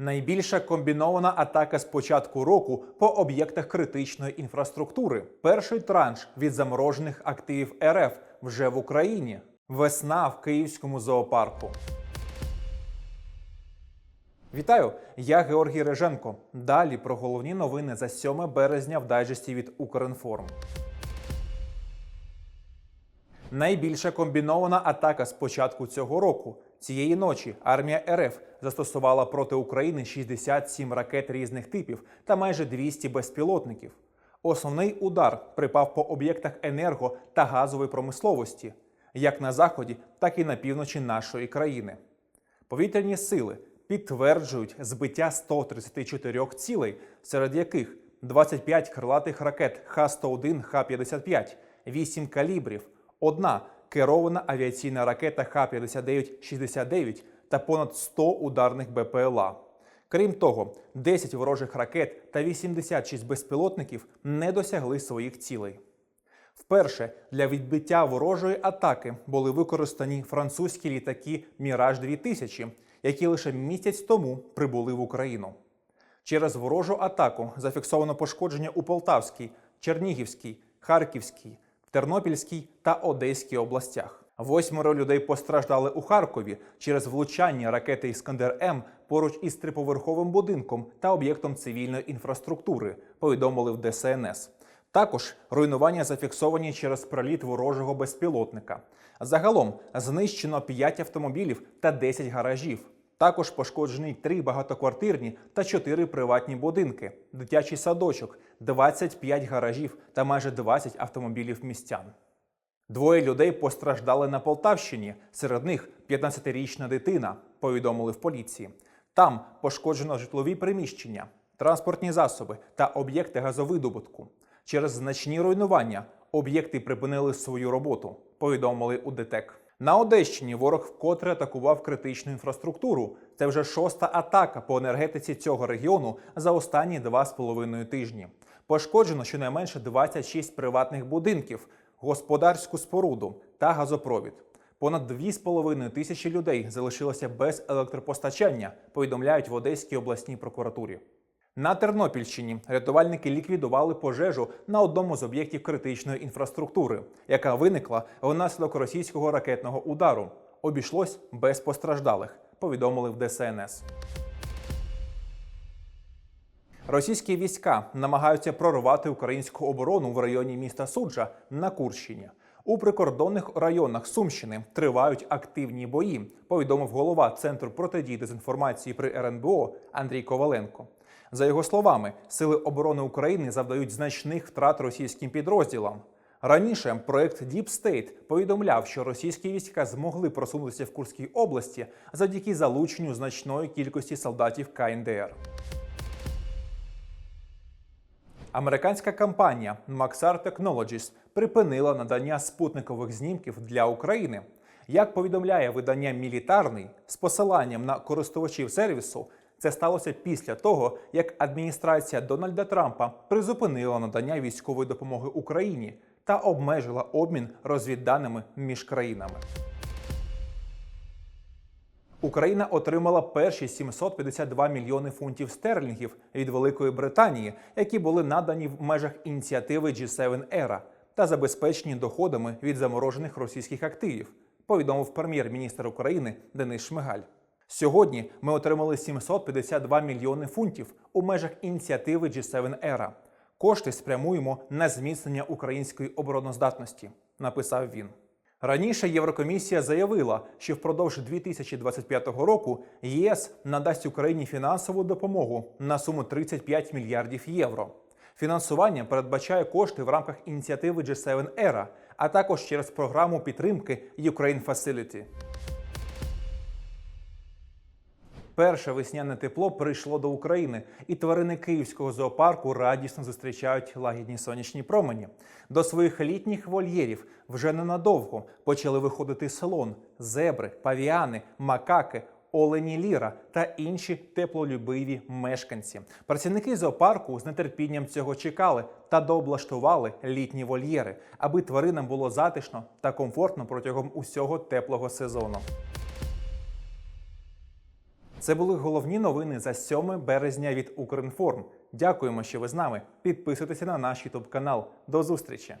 Найбільша комбінована атака з початку року по об'єктах критичної інфраструктури. Перший транш від заморожених активів РФ вже в Україні. Весна в київському зоопарку. Вітаю! Я Георгій Реженко. Далі про головні новини за 7 березня в дайджесті від Укрінформ. Найбільша комбінована атака з початку цього року. Цієї ночі армія РФ застосувала проти України 67 ракет різних типів та майже 200 безпілотників. Основний удар припав по об'єктах енерго та газової промисловості, як на заході, так і на півночі нашої країни. Повітряні сили підтверджують збиття 134 цілей, серед яких 25 крилатих ракет Х-101, Х-55, 8 калібрів, одна керована авіаційна ракета Х-59-69 та понад 100 ударних БПЛА. Крім того, 10 ворожих ракет та 86 безпілотників не досягли своїх цілей. Вперше для відбиття ворожої атаки були використані французькі літаки Міраж 2000 які лише місяць тому прибули в Україну. Через ворожу атаку зафіксовано пошкодження у Полтавській, Чернігівській, Харківській, Тернопільській та Одеській областях. Восьмеро людей постраждали у Харкові через влучання ракети Іскандер М поруч із триповерховим будинком та об'єктом цивільної інфраструктури. Повідомили в ДСНС. Також руйнування зафіксовані через проліт ворожого безпілотника. Загалом знищено 5 автомобілів та 10 гаражів. Також пошкоджені 3 багатоквартирні та 4 приватні будинки, дитячий садочок, 25 гаражів та майже 20 автомобілів містян. Двоє людей постраждали на Полтавщині. Серед них 15-річна дитина, повідомили в поліції. Там пошкоджено житлові приміщення, транспортні засоби та об'єкти газовидобутку. Через значні руйнування об'єкти припинили свою роботу, повідомили у ДТЕК. На Одещині ворог вкотре атакував критичну інфраструктуру. Це вже шоста атака по енергетиці цього регіону за останні два з половиною тижні. Пошкоджено щонайменше 26 приватних будинків, господарську споруду та газопровід. Понад 2,5 тисячі людей залишилося без електропостачання, повідомляють в Одеській обласній прокуратурі. На Тернопільщині рятувальники ліквідували пожежу на одному з об'єктів критичної інфраструктури, яка виникла внаслідок російського ракетного удару. Обійшлось без постраждалих, повідомили в ДСНС. Російські війська намагаються прорвати українську оборону в районі міста Суджа на Курщині. У прикордонних районах Сумщини тривають активні бої. Повідомив голова Центру протидії дезінформації при РНБО Андрій Коваленко. За його словами, сили оборони України завдають значних втрат російським підрозділам. Раніше проект Deep State повідомляв, що російські війська змогли просунутися в Курській області завдяки залученню значної кількості солдатів КНДР. Американська компанія Maxar Technologies припинила надання спутникових знімків для України. Як повідомляє видання Мілітарний з посиланням на користувачів сервісу, це сталося після того, як адміністрація Дональда Трампа призупинила надання військової допомоги Україні та обмежила обмін розвідданими між країнами. Україна отримала перші 752 мільйони фунтів стерлінгів від Великої Британії, які були надані в межах ініціативи G7 Era та забезпечені доходами від заморожених російських активів. Повідомив прем'єр-міністр України Денис Шмигаль. Сьогодні ми отримали 752 мільйони фунтів у межах ініціативи G7 Era. Кошти спрямуємо на зміцнення української обороноздатності, написав він. Раніше Єврокомісія заявила, що впродовж 2025 року ЄС надасть Україні фінансову допомогу на суму 35 мільярдів євро. Фінансування передбачає кошти в рамках ініціативи G7 Era, а також через програму підтримки Ukraine Facility. Перше весняне тепло прийшло до України, і тварини київського зоопарку радісно зустрічають лагідні сонячні промені. До своїх літніх вольєрів вже ненадовго почали виходити слон, зебри, павіани, макаки. Олені Ліра та інші теплолюбиві мешканці. Працівники зоопарку з нетерпінням цього чекали та дооблаштували літні вольєри, аби тваринам було затишно та комфортно протягом усього теплого сезону. Це були головні новини за 7 березня від Укрінформ. Дякуємо, що ви з нами. Підписуйтеся на наш Ютуб канал. До зустрічі!